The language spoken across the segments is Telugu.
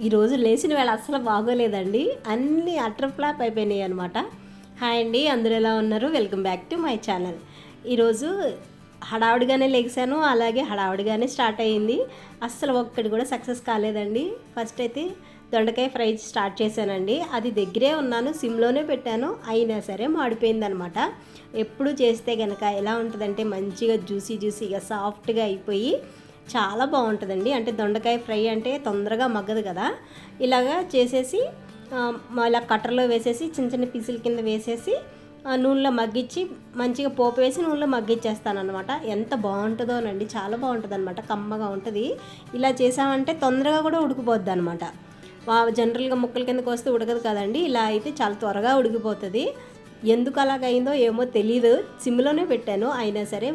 ఈరోజు లేచిన వేళ అస్సలు బాగోలేదండి. అన్నీ అట్రఫ్లాప్ అయిపోయినాయి అనమాట హాయ్ అండి అందరూ ఎలా ఉన్నారు? Welcome back to my channel. ఈరోజు హడావుడిగానే లేచాను అలాగే హడావుడిగానే స్టార్ట్ అయ్యింది. అస్సలు ఒక్కటి కూడా సక్సెస్ కాలేదండి. ఫస్ట్ అయితే దొండకాయ ఫ్రై స్టార్ట్ చేశానండి. అది దగ్గరే ఉన్నాను సిమ్లోనే పెట్టాను. అయినా సరే మాడిపోయిందనమాట ఎప్పుడు చేస్తే కనుక ఎలా ఉంటుందంటే మంచిగా జ్యూసీ జ్యూసీగా సాఫ్ట్గా అయిపోయి చాలా బాగుంటుందండి. అంటే దొండకాయ ఫ్రై అంటే తొందరగా మగ్గదు కదా. ఇలాగా చేసేసి ఇలా కట్టర్లో వేసేసి చిన్న చిన్న పీసుల కింద వేసేసి ఆ, నూనెలో మగ్గించి మంచిగా పోపు వేసి నూనెలో మగ్గించేస్తాను అనమాట ఎంత బాగుంటుందోనండి చాలా బాగుంటుంది అనమాట కమ్మగా ఉంటుంది. ఇలా చేసామంటే తొందరగా కూడా ఉడికిపోద్ది అనమాట జనరల్గా ముక్కల కిందకి వస్తే ఉడకదు కదండి. ఇలా అయితే చాలా త్వరగా ఉడికిపోతుంది. ఎందుకు అలాగైందో ఏమో తెలీదు. సిమ్లోనే పెట్టాను. అయినా సరే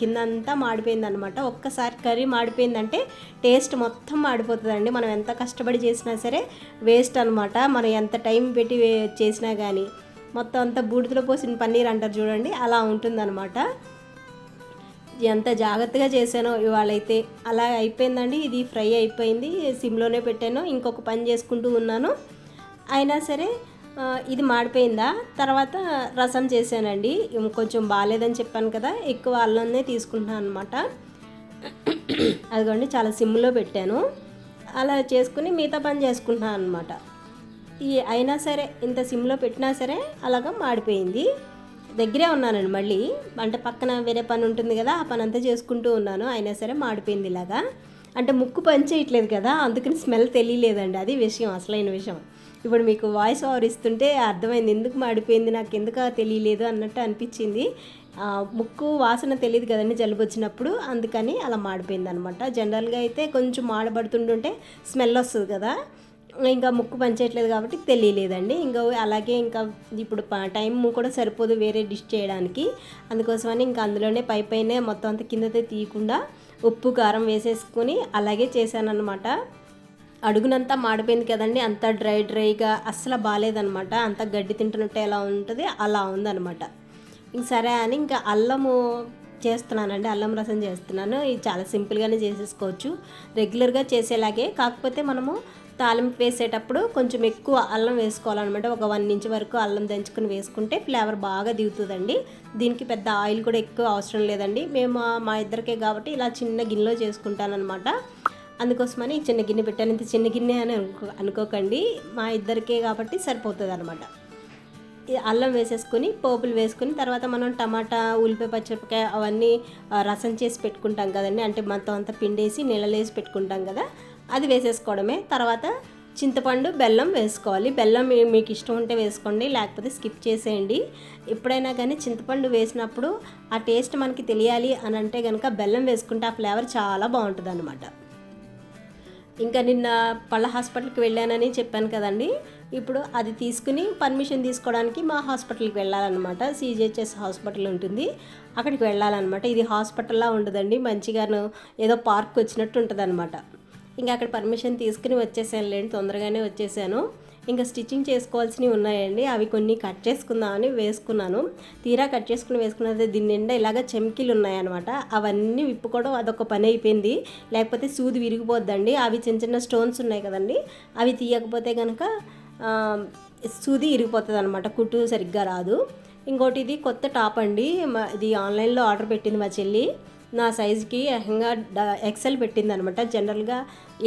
కిందంతా మాడిపోయింది అనమాట ఒక్కసారి కర్రీ మాడిపోయిందంటే టేస్ట్ మొత్తం మాడిపోతుందండి. మనం ఎంత కష్టపడి చేసినా సరే వేస్ట్ అనమాట మనం ఎంత టైం పెట్టి వే- చేసినా కానీ మొత్తం అంతా బూడిదలో పోసిన పన్నీర్ అంటారు చూడండి. అలా ఉంటుందన్నమాట. ఎంత జాగ్రత్తగా చేశానో ఇవాళైతే. అలా అయిపోయిందండి. ఇది ఫ్రై అయిపోయింది. సిమ్లోనే పెట్టాను. ఇంకొక పని చేసుకుంటూ ఉన్నాను. అయినా సరే ఇది మాడిపోయిందా? తర్వాత రసం చేశానండి. కొంచెం బాగాలేదని చెప్పాను కదా ఎక్కువ అల్లంనే తీసుకుంటున్నాను అనమాట అదిగోండి చాలా సిమ్లో పెట్టాను. అలా చేసుకుని మిగతా పని చేసుకుంటున్నాను అనమాట ఈ అయినా సరే ఇంత సిమ్లో పెట్టినా సరే అలాగా మాడిపోయింది. దగ్గరే ఉన్నానండి మళ్ళీ. అంటే పక్కన వేరే పని ఉంటుంది కదా ఆ పని అంతా చేసుకుంటూ ఉన్నాను. అయినా సరే మాడిపోయింది ఇలాగా. అంటే ముక్కు పనిచేయట్లేదు కదా అందుకని స్మెల్ తెలియలేదండి. అది విషయం అసలైన విషయం. ఇప్పుడు మీకు వాయిస్ ఓవర్ ఇస్తుంటే అర్థమైంది ఎందుకు మాడిపోయింది? నాకు ఎందుకు తెలియలేదు? అన్నట్టు అనిపించింది. ముక్కు వాసన తెలియదు కదండి జలుబు వచ్చినప్పుడు అందుకని అలా మాడిపోయింది అనమాట జనరల్గా అయితే కొంచెం మాడబడుతుంటుంటే స్మెల్ వస్తుంది కదా. ఇంకా ముక్కు పనిచేయట్లేదు కాబట్టి తెలియలేదండి. ఇంకా అలాగే ఇంకా ఇప్పుడు ప- టైం కూడా సరిపోదు వేరే డిష్ చేయడానికి. అందుకోసమని ఇంకా అందులోనే పై పైనే మొత్తం అంత కిందతే తీయకుండా ఉప్పు కారం వేసేసుకుని అలాగే చేశానన్నమాట. అడుగునంతా మాడిపోయింది కదండి అంత డ్రై డ్రైగా అస్సలు బాగాలేదనమాట అంత గడ్డి తింటున్నట్టు ఎలా ఉంటుంది అలా ఉందనమాట ఇంక సరే అని ఇంకా అల్లము చేస్తున్నానండి అల్లం రసం చేస్తున్నాను. ఇది చాలా సింపుల్గానే చేసేసుకోవచ్చు. రెగ్యులర్గా చేసేలాగే కాకపోతే మనము తాలింపు వేసేటప్పుడు కొంచెం ఎక్కువ అల్లం వేసుకోవాలన్నమాట. ఒక వన్ ఇంచ్ వరకు అల్లం దంచుకుని వేసుకుంటే ఫ్లేవర్ బాగా దిగుతుందండి. దీనికి పెద్ద ఆయిల్ కూడా ఎక్కువ అవసరం లేదండి. మేము మా ఇద్దరికే కాబట్టి ఇలా చిన్న గిన్నెలో చేసుకుంటానమాట అందుకోసమని చిన్న గిన్నె పెట్టాను. ఇంత చిన్న గిన్నె అని అనుకో అనుకోకండి. మా ఇద్దరికే కాబట్టి సరిపోతుంది అనమాట అల్లం వేసేసుకొని పోపులు వేసుకుని తర్వాత మనం టమాటా ఉల్లిపాయ పచ్చిమిరపకాయ అవన్నీ రసం చేసి పెట్టుకుంటాం కదండి. అంటే మొత్తం అంతా పిండేసి నీళ్ళలో వేసి పెట్టుకుంటాం కదా. అది వేసేసుకోవడమే. తర్వాత చింతపండు బెల్లం వేసుకోవాలి. బెల్లం మీకు ఇష్టం ఉంటే వేసుకోండి లేకపోతే స్కిప్ చేసేయండి. ఎప్పుడైనా కానీ చింతపండు వేసినప్పుడు ఆ టేస్ట్ మనకి తెలియాలి అని అంటే కనుక బెల్లం వేసుకుంటే ఆ ఫ్లేవర్ చాలా బాగుంటుంది అనమాట ఇంకా నిన్న పళ్ళ హాస్పిటల్కి వెళ్ళానని చెప్పాను కదండి. ఇప్పుడు అది తీసుకుని పర్మిషన్ తీసుకోవడానికి మా హాస్పిటల్కి వెళ్ళాలన్నమాట. సిజిహెచ్ఎస్ హాస్పిటల్ ఉంటుంది. అక్కడికి వెళ్ళాలన్నమాట. ఇది హాస్పిటల్లా ఉండదండి. మంచిగాను ఏదో పార్క్ వచ్చినట్టు ఉంటుంది అనమాట ఇంకా అక్కడ పర్మిషన్ తీసుకుని వచ్చేసాను లేండి తొందరగానే వచ్చేసాను. ఇంకా స్టిచ్చింగ్ చేసుకోవాల్సినవి ఉన్నాయండి. అవి కొన్ని కట్ చేసుకుందామని వేసుకున్నాను. తీరా కట్ చేసుకుని వేసుకున్నది దీని నిండా ఇలాగ చెమ్కీలు ఉన్నాయన్నమాట. అవన్నీ విప్పుకోవడం అదొక పని అయిపోయింది. లేకపోతే సూది విరిగిపోద్దండి. అవి చిన్న చిన్న స్టోన్స్ ఉన్నాయి కదండి. అవి తీయకపోతే కనుక సూది ఇరిగిపోతుంది అనమాట కుట్టు సరిగ్గా రాదు. ఇంకోటి ఇది కొత్త టాప్ అండి. మా- ఇది ఆన్లైన్లో ఆర్డర్ పెట్టింది మా చెల్లి. నా సైజుకి ఏకంగా ఎక్సెల్ పెట్టింది అనమాట జనరల్గా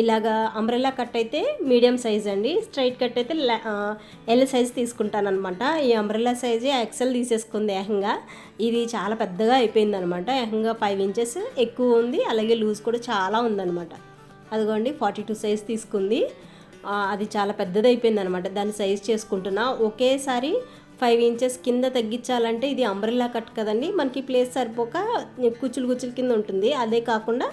ఇలాగా అంబ్రెల్లా కట్ అయితే మీడియం సైజ్ అండి. స్ట్రైట్ కట్ అయితే ఎల్ సైజ్ తీసుకుంటానమాట ఈ అంబ్రెల్లా సైజే ఎక్సెల్ తీసేసుకుంది ఏకంగా ఇది చాలా పెద్దగా అయిపోయింది అనమాట ఏకంగా ఫైవ్ ఇంచెస్ ఎక్కువ ఉంది. అలాగే లూజ్ కూడా చాలా ఉందన్నమాట అదిగోండి ఫార్టీ టూ సైజ్ తీసుకుంది అది చాలా పెద్దది అయిపోయింది అనమాట దాన్ని సైజ్ చేసుకుంటున్నా. ఒకేసారి ఫైవ్ ఇంచెస్ కింద తగ్గించాలంటే ఇది అంబ్రెల్లా కట్ కదండి. మనకి ప్లేస్ సరిపోక కుచ్చులు కుచ్చులు కింద ఉంటుంది. అదే కాకుండా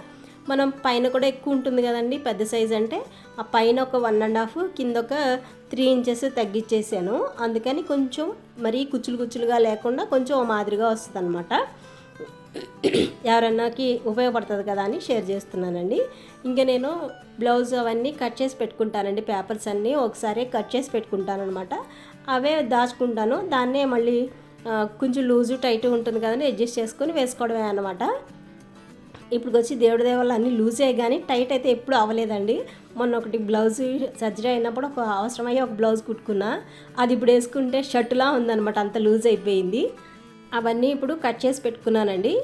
మనం పైన కూడా ఎక్కువ ఉంటుంది కదండి పెద్ద సైజ్ అంటే. ఆ పైన ఒక వన్ అండ్ హాఫ్ కింద ఒక త్రీ ఇంచెస్ తగ్గించేసాను. అందుకని కొంచెం మరీ కుచ్చులు కుచ్చులుగా లేకుండా కొంచెం ఓ మాదిరిగా వస్తుంది అనమాట ఎవరన్నాకి ఉపయోగపడుతుంది కదా అని షేర్ చేస్తున్నానండి. ఇంకా నేను బ్లౌజ్ అవన్నీ కట్ చేసి పెట్టుకుంటానండి. పేపర్స్ అన్నీ ఒకసారి కట్ చేసి పెట్టుకుంటాను అనమాట అవే దాచుకుంటాను. దాన్నే మళ్ళీ కొంచెం లూజు టైట్ ఉంటుంది కదండి అడ్జస్ట్ చేసుకొని వేసుకోవడమే అనమాట ఇప్పుడు వచ్చి దేవుడి దేవాళ్ళు అన్నీ లూజ్ అయ్యి కానీ టైట్ అయితే ఎప్పుడు అవ్వలేదండి. మొన్న ఒకటి బ్లౌజ్ సర్జరీ అయినప్పుడు ఒక అవసరమయ్యే ఒక బ్లౌజ్ కుట్టుకున్నా. అది ఇప్పుడు వేసుకుంటే షర్టులా ఉందన్నమాట అంత లూజ్ అయిపోయింది. అవన్నీ ఇప్పుడు కట్ చేసి పెట్టుకున్నానండి.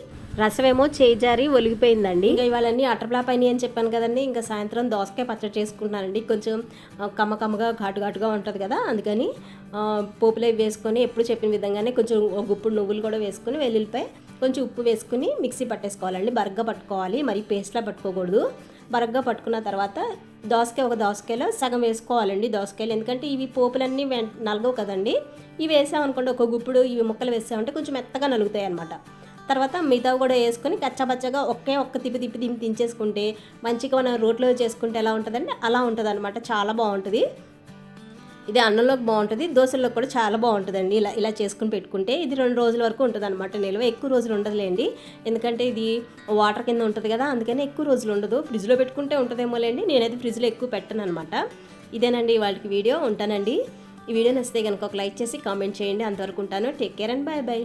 రసమేమో చేయి జారి ఒలిగిపోయిందండి. ఇంకా ఇవాళన్నీ అటర్ప్లా పైన అని చెప్పాను కదండి. ఇంకా సాయంత్రం దోసకాయ పచ్చడి చేసుకుంటున్నానండి. కొంచెం కమ్మకమ్మగా కమ్మ కమ్మగా ఘాటు ఘాటుగా ఉంటుంది కదా. అందుకని ఆ, పోపులో వేసుకొని ఎప్పుడు చెప్పిన విధంగానే కొంచెం ఒక గుప్పుడు నువ్వులు కూడా వేసుకొని వెల్లుల్లిపాయ కొంచెం ఉప్పు వేసుకుని మిక్సీ పట్టేసుకోవాలండి. బరగ్గా పట్టుకోవాలి. మరి పేస్ట్లా పట్టుకోకూడదు. బరగ్గా పట్టుకున్న తర్వాత దోసకాయ ఒక దోసకాయలో సగం వేసుకోవాలండి దోసకాయలు. ఎందుకంటే ఇవి పోపులన్నీ నలగవు కదండి. ఇవి వేసామనుకోండి ఒక గుప్పుడు ఇవి ముక్కలు వేసామంటే కొంచెం మెత్తగా నలుగుతాయి అనమాట తర్వాత మిగతావి కూడా వేసుకొని కచ్చబచ్చగా ఒకే ఒక్క తిప్పి తిప్పి తిప్పి తించేసుకుంటే మంచిగా మనం రోట్లో చేసుకుంటే ఎలా ఉంటుందండి అలా ఉంటుంది అనమాట చాలా బాగుంటుంది. ఇది అన్నంలోకి బాగుంటుంది దోశల్లో కూడా చాలా బాగుంటుందండి. ఇలా ఇలా చేసుకుని పెట్టుకుంటే ఇది రెండు రోజుల వరకు ఉంటుంది అనమాట నిల్వ ఎక్కువ రోజులు ఉండదులేండి. ఎందుకంటే ఇది వాటర్ కింద ఉంటుంది కదా అందుకని ఎక్కువ రోజులు ఉండదు. ఫ్రిడ్జ్లో పెట్టుకుంటే ఉంటుందేమోలేండి. నేనైతే ఫ్రిడ్జ్లో ఎక్కువ పెట్టను అనమాట ఇదేనండి వాళ్ళకి వీడియో. ఉంటానండి. ఈ వీడియో నచ్చితే కనుక ఒక లైక్ చేసి కామెంట్ చేయండి. అంతవరకు ఉంటాను. Take care and bye bye